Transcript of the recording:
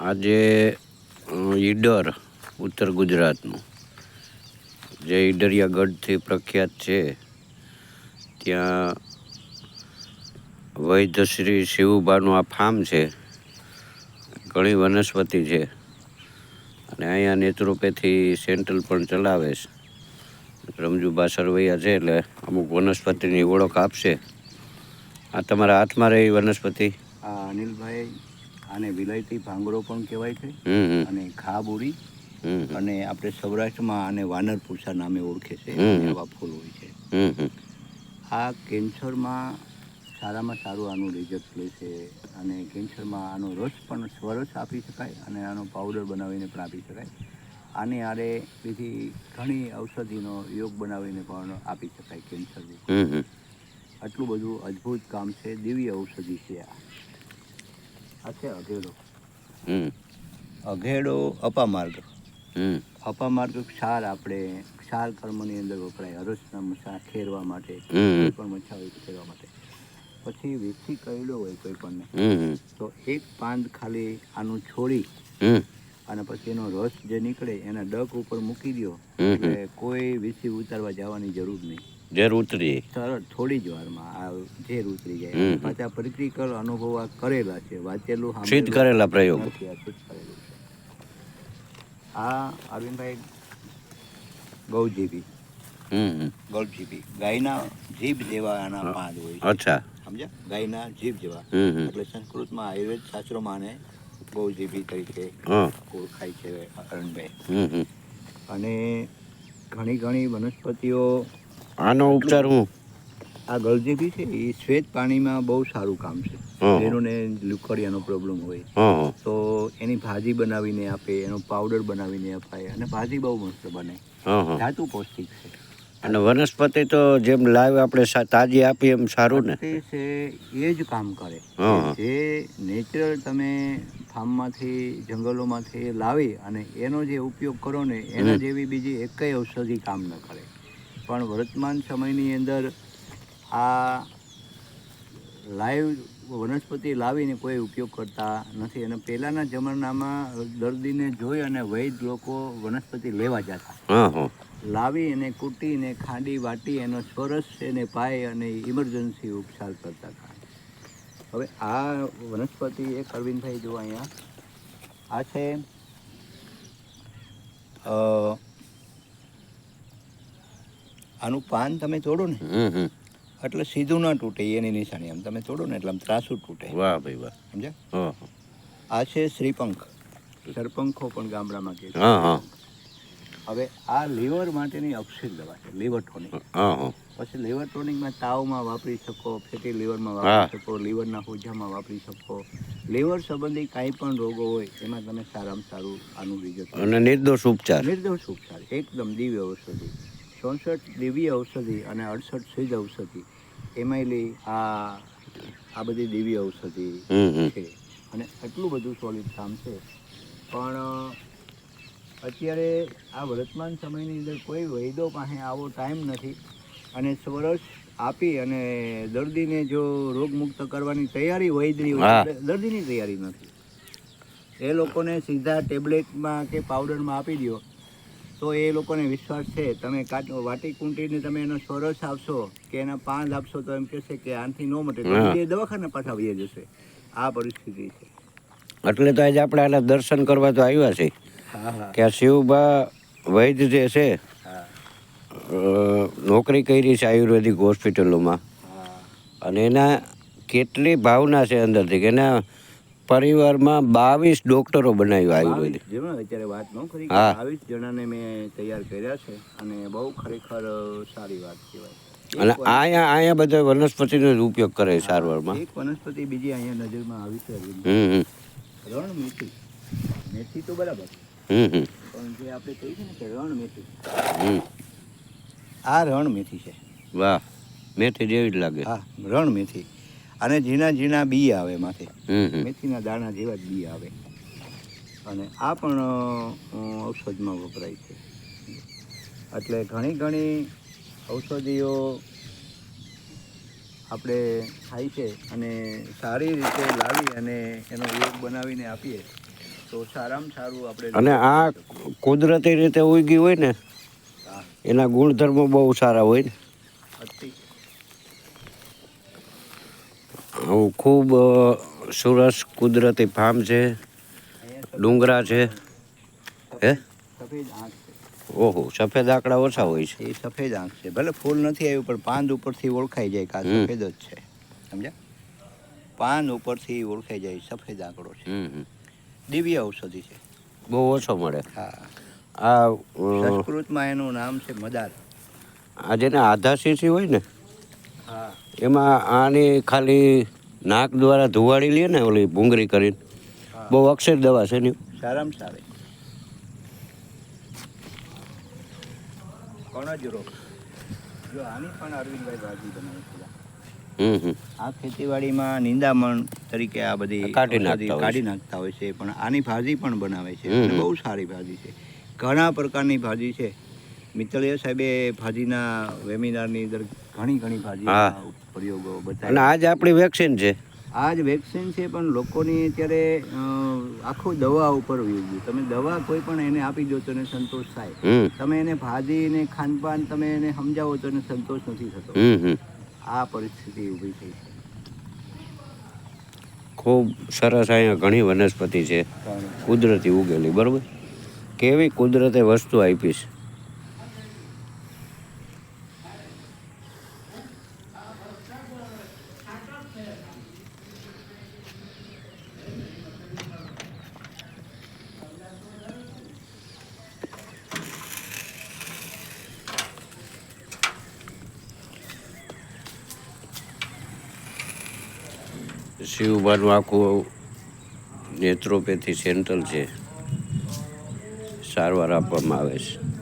આજે ઈડર, ઉત્તર ગુજરાતનું. જે ઈડરિયા ગઢથી પ્રખ્યાત છે. ત્યાં વૈદ્યશ્રી શિવભાનું આ ફાર્મ છે. ઘણી વનસ્પતિ છે. અને અહીંયા નેત્રોપેથી સેન્ટ્રલ પણ ચલાવે છે. રમજુબા સરવૈયા છે એટલે અમુક વનસ્પતિની ઓળખ આપશે. આ તમારા હાથમાં રહી વનસ્પતિ? અનિલભાઈ આને વિલાયતી ભાંગરો પણ કહેવાય છે. અને ખાબુરી. અને આપણે સૌરાષ્ટ્રમાં આને વાનર પુરસા નામે ઓળખે છે એવા ફૂલ હોય છે. આ કેન્સરમાં સારામાં સારું આનું રિઝલ્ટ લે છે અને કેન્સરમાં આનો રસ પણ સ્વરસ આપી શકાય અને આનો પાવડર બનાવીને પણ આપી શકાય. આની આરે બીજી ઘણી ઔષધિનો યોગ બનાવીને પણ આપી શકાય કેન્સરની. હમ. આટલું બધું અદ્ભુત કામ છે દિવ્ય ઔષધિ છે આ. અઘેડો. હમ. અઘેડો અપામાર્ગ હમ. અપામાર્ગ ક્ષાર આપણે ક્ષાર કર્મની અંદર વપરાય હરસના મસા ખેરવા માટે કોઈ પણ મચ્છા હોય ખેરવા માટે. પછી વેચી કયડો હોય કોઈ હમ. તો એક પાંદ ખાલી આનું છોડી અને પછી એનો રસ જે નીકળે એના ડક ઉપર મૂકી દો. એટલે કોઈ વીછી ઉતારવા જવાની જરૂર નહીં. જે ઉતરી. તરત થોડી જ વારમાં આ ઝેર ઉતરી જાય. પાછા પ્રેક્ટિકલ અનુભવ આ કરેલા છે. વાંચેલું સિદ્ધ કરેલા પ્રયોગ. આ અરવિંદભાઈ ગૌજીભી. હમ. ગૌજીભી. ગાયના જીભ જેવા આના પાદ હોય અચ્છા. સમજ્યા? ગાયના જીભ જેવા. એટલે સંસ્કૃતમાં આયુર્વેદ શાસ્ત્રોમાં આને ગૌજીભી તરીકે ઓળખાય છે હમ. અને ઘણી ઘણી વનસ્પતિઓ આનો ઉપચાર હું? આ ગળજીભી છે એ શ્વેત પાણીમાં બહુ સારું કામ છે. જેનોને લુકડિયાનો પ્રોબ્લેમ હોય. તો એની ભાજી બનાવીને આપે એનો પાવડર બનાવીને અપાય અને ભાજી બહુ મસ્ત બને. ધાતુ પૌષ્ટિક છે. અને વનસ્પતિ તો જેમ લાઈવ આપણે તાજી આપીએ એમ સારું ને? છે એ જ કામ કરે. જે નેચરલ તમે ફાર્મમાંથી જંગલોમાંથી લાવી અને એનો જે ઉપયોગ કરો ને એના જેવી બીજી એકેય ઔષધિ કામ ન કરે. પણ વર્તમાન સમયની અંદર આ લાઈવ વનસ્પતિ લાવીને કોઈ ઉપયોગ કરતા નથી. અને પહેલાંના જમાનામાં દર્દીને જોઈ અને વૈદ લોકો વનસ્પતિ લેવા જતા. લાવી અને કૂટીને ખાંડી વાટી એનો સ્વરસ એને પાય અને ઇમરજન્સી ઉપચાર કરતા હતા. હવે આ વનસ્પતિ એક અરવિંદભાઈ જો અહીંયા આ છે. આનું પાન તમે તોડો ને. એટલે સીધું ના તૂટે એની નિશાની. આમ તમે તોડો ને એટલે આમ ત્રાસું તૂટે. વાહ ભાઈ વાહ. સમજ્યા. આ છે શ્રીપંખ. સરપંખો પણ ગામડામાં કહે હવે આ લીવર માટેની અક્ષર દવા છે લીવર ટોનિક. પછી લીવર ટોનિકમાં તાવમાં વાપરી શકો ફેટી લીવરમાં વાપરી શકો લીવરના હોજામાં વાપરી શકો. લીવર સંબંધી કાંઈ પણ રોગો હોય એમાં તમે સારામાં સારું આનું રિઝલ્ટ અને નિર્દોષ ઉપચાર. નિર્દોષ ઉપચાર એકદમ દિવ્ય ઔષધિ. ચોસઠ દેવી ઔષધિ અને અડસઠ સિદ્ધ ઔષધિ. એમાંયલી આ આ બધી દેવી ઔષધિ. છે. અને એટલું બધું સોલિડ કામ છે. પણ અત્યારે આ વર્તમાન સમયની અંદર કોઈ વૈદો પાસે આવો ટાઈમ નથી. અને સ્વરસ આપી અને દર્દીને જો રોગમુક્ત કરવાની તૈયારી વૈદની હોય દર્દીની તૈયારી નથી. એ લોકોને સીધા ટેબ્લેટમાં કે પાવડરમાં આપી દો તો એ લોકોને વિશ્વાસ છે. તમે કાંટો વાટી કુંટીને તમે એનો સોરસ આપશો કે એના પાન આપશો તો એમ કહેશે કે આનાથી ન મટે. એ દવાખાને પાછા વહી જશે. આ પરિસ્થિતિ છે. એટલે તો આજે આપણે આના દર્શન કરવા તો આવ્યા છે કે આ શિવબા વૈદ્ય જે છે નોકરી કરી છે આયુર્વેદિક હોસ્પિટલોમાં. અને એના કેટલી ભાવના છે અંદરથી કે એના પરિવારમાં બાવીસ ડોક્ટરો બનાવ્યા આયુર્વેદિક અત્યારે વાત ન કરી. બાવીસ જણાને મેં તૈયાર કર્યા છે અને બહુ ખરેખર સારી વાત કહેવાય. અને અહીંયા અહીંયા બધા વનસ્પતિનો જ ઉપયોગ કરે સારવારમાં. એક વનસ્પતિ બીજી અહીંયા નજરમાં આવી છે રણ મેથી. મેથી તો બરાબર પણ જે આપણે કહીએ છીએ ને કે રણ મેથી. આ રણ મેથી છે. વાહ. મેથી જેવી જ લાગે. હા રણ મેથી. અને ઝીણા ઝીણા બી આવે માથે. મેથીના દાણા જેવા જ બી આવે. અને આ પણ ઔષધમાં વપરાય છે. એટલે ઘણી ઘણી ઔષધિઓ આપણે થાય છે અને સારી રીતે લાવી અને એનો યોગ બનાવીને આપીએ. તો તો સારામાં સારું આપણે અને આ કુદરતી રીતે ઉગી હોય ને એના ગુણધર્મો બહુ સારા હોય ને. આવું ખૂબ સરસ કુદરતી ફાર્મ છે ડુંગરા છે હે? ઓહો સફેદ આંકડા ઓછા હોય છે. એ સફેદ આંક છે. ભલે ફૂલ નથી આવ્યું પણ પાંદ ઉપરથી ઓળખાઈ જાય કે આ સફેદ જ છે. સમજ્યા? પાન ઉપરથી ઓળખાઈ જાય સફેદ આંકડો છે. દિવ્ય ઔષધિ છે. બહુ ઓછો મળે. હા. આ સંસ્કૃતમાં એનું નામ છે મદાર. આ જેને આધા શીશી હોય ને? હા. એમાં આની ખાલી નાક દ્વારા ધુવાડી લે ને ઓલી ભૂંગળી કરીને. બહુ અક્ષર દવા છે ને. સારામાં સારી. કણજ રોગ? જો આની પણ અરવિંદભાઈ ભાજી બનાવી આ ખેતીવાડીમાં નિંદામણ તરીકે આ બધી કાઢી નાખતા હોય છે. પણ આની ભાજી પણ બનાવે છે. બહુ સારી ભાજી છે. ઘણા પ્રકારની ભાજી છે. મિત્તળીય સાહેબે ભાજીના વેમિનારની અંદર ઘણી ઘણી ભાજી પ્રયોગો બતાવ્યા. અને આજ આપણી વેક્સિન છે. આ જ વેક્સિન છે પણ લોકોની અત્યારે આખું દવા ઉપર વયું ગયું તમે દવા કોઈ પણ એને આપી દો તો એને સંતોષ થાય. તમે એને ભાજી ને ખાનપાન તમે એને સમજાવો તો એને સંતોષ નથી થતો. આ પરિસ્થિતિ ઊભી થઈ છે. ખૂબ સરસ અહીંયા ઘણી વનસ્પતિ છે. કુદરતી ઉગેલી બરોબર? કેવી કુદરતે વસ્તુ આપી છે. શિવબાનું આખું નેત્રોપેથી સેન્ટર છે. સારવાર આપવામાં આવે છે.